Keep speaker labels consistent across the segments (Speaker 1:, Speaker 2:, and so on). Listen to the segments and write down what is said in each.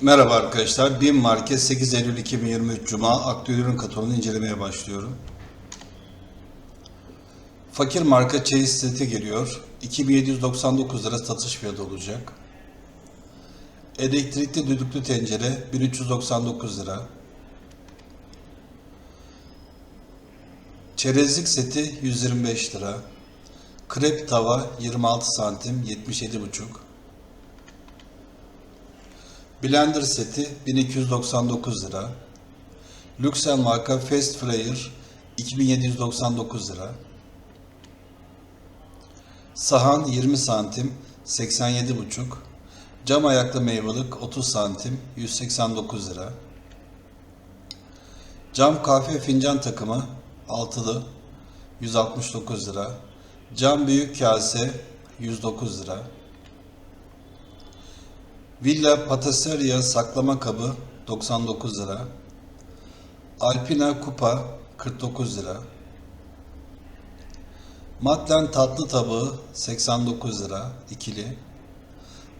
Speaker 1: Merhaba arkadaşlar. BİM Market 8 Eylül 2023 Cuma aktüel ürün katalogunu incelemeye başlıyorum. Fakir marka çeyiz seti geliyor. 2799 lira satış fiyatı olacak. Elektrikli düdüklü tencere 1399 lira. Çerezlik seti 125 lira. Krep tava 26 santim 77,5. Blender seti 1299 lira. Luxel marka Fast Fryer 2799 lira. Sahan 20 santim 87,5. Cam ayaklı meyvelik 30 santim 189 lira. Cam kahve fincan takımı altılı 169 lira. Cam büyük kase 109 lira. Villa Patisseria saklama kabı 99 lira. Alpina kupa 49 lira. Matlen tatlı tabağı 89 lira ikili.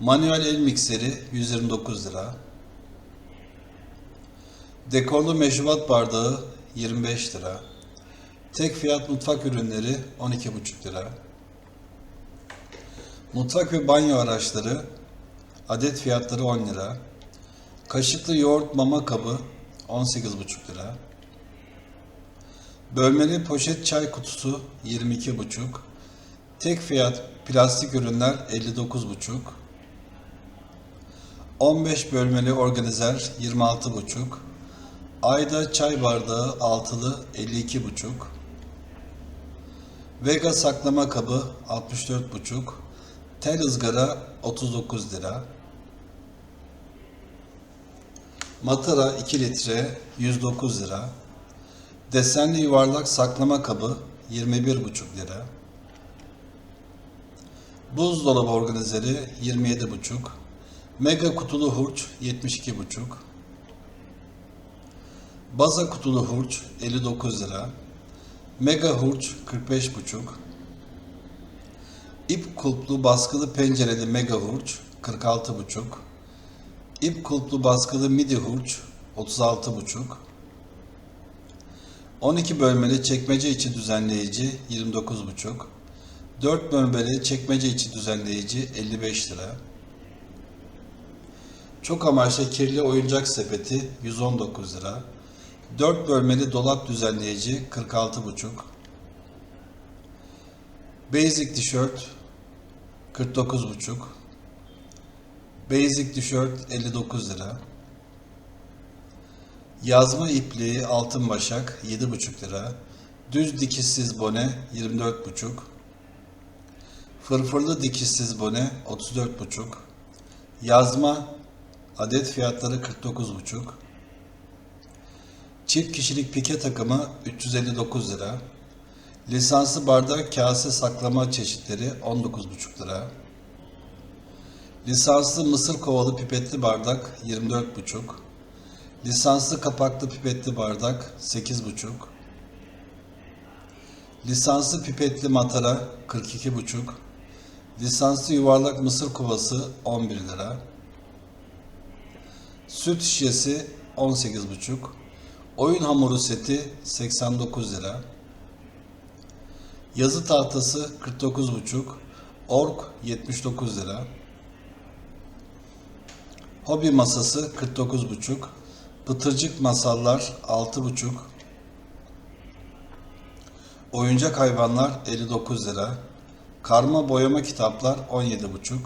Speaker 1: Manuel el mikseri 129 lira. Dekorlu meşrubat bardağı 25 lira. Tek fiyat mutfak ürünleri 12,5 lira. Mutfak ve banyo araçları Adet fiyatları 10 lira. Kaşıklı yoğurt mama kabı 18,5 lira. Bölmeli poşet çay kutusu 22,5. Tek fiyat plastik ürünler 59,5. 15 bölmeli organizer 26,5. Ayda çay bardağı altılı 52,5. Vega saklama kabı 64,5. Tel ızgara 39 lira. Matara 2 litre 109 lira. Desenli yuvarlak saklama kabı 21,5 lira. Buzdolabı organizeri 27,5. Mega kutulu hurç 72,5. Baza kutulu hurç 59 lira. Mega hurç 45,5. İp kulplu baskılı pencereli mega hurç 46,5. İp kulplu baskılı midi hurç 36,5. 12 bölmeli çekmece içi düzenleyici 29,5. 4 bölmeli çekmece içi düzenleyici 55 lira. Çok amaçlı kirli oyuncak sepeti 119 lira. 4 bölmeli dolap düzenleyici 46,5. Basic tişört 49,5. Basic tişört 59 lira. Yazma ipliği altın başak 7,5 lira. Düz dikişsiz bone 24,5. Fırfırlı dikişsiz bone 34,5. Yazma adet fiyatları 49,5. Çift kişilik pike takımı 359 lira. Lisanslı bardak kase saklama çeşitleri 19,5 lira. Lisanslı mısır kovalı pipetli bardak 24,5. Lisanslı kapaklı pipetli bardak 8,5. Lisanslı pipetli matara 42,5. Lisanslı yuvarlak mısır kovası 11 lira. Süt şişesi 18,5. Oyun hamuru seti 89 lira. Yazı tahtası 49,5. Ork 79 lira. Hobi masası 49,5. Pıtırcık masallar 6,5. Oyuncak hayvanlar 59 lira. Karma boyama kitaplar 17,5.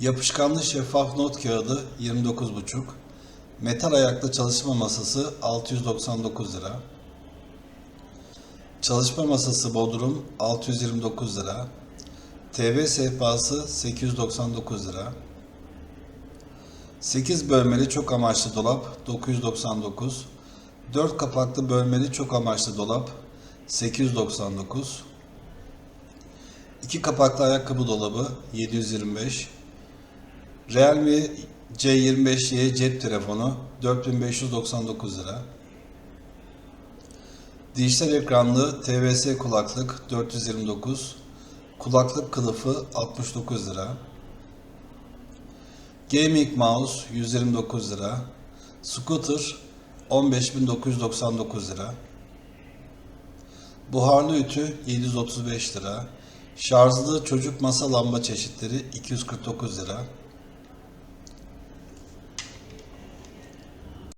Speaker 1: Yapışkanlı şeffaf not kağıdı 29,5. Metal ayaklı çalışma masası 699 lira. Çalışma masası Bodrum 629 lira. TV sehpası 899 lira. 8 bölmeli çok amaçlı dolap 999. 4 kapaklı bölmeli çok amaçlı dolap 899. 2 kapaklı ayakkabı dolabı 725. Realme C25Y cep telefonu 4599 lira. Dijital ekranlı TVS kulaklık 429. Kulaklık kılıfı 69 lira. Gaming mouse 129 lira. Scooter 15.999 lira. Buharlı ütü 735 lira. Şarjlı çocuk masa lamba çeşitleri 249 lira.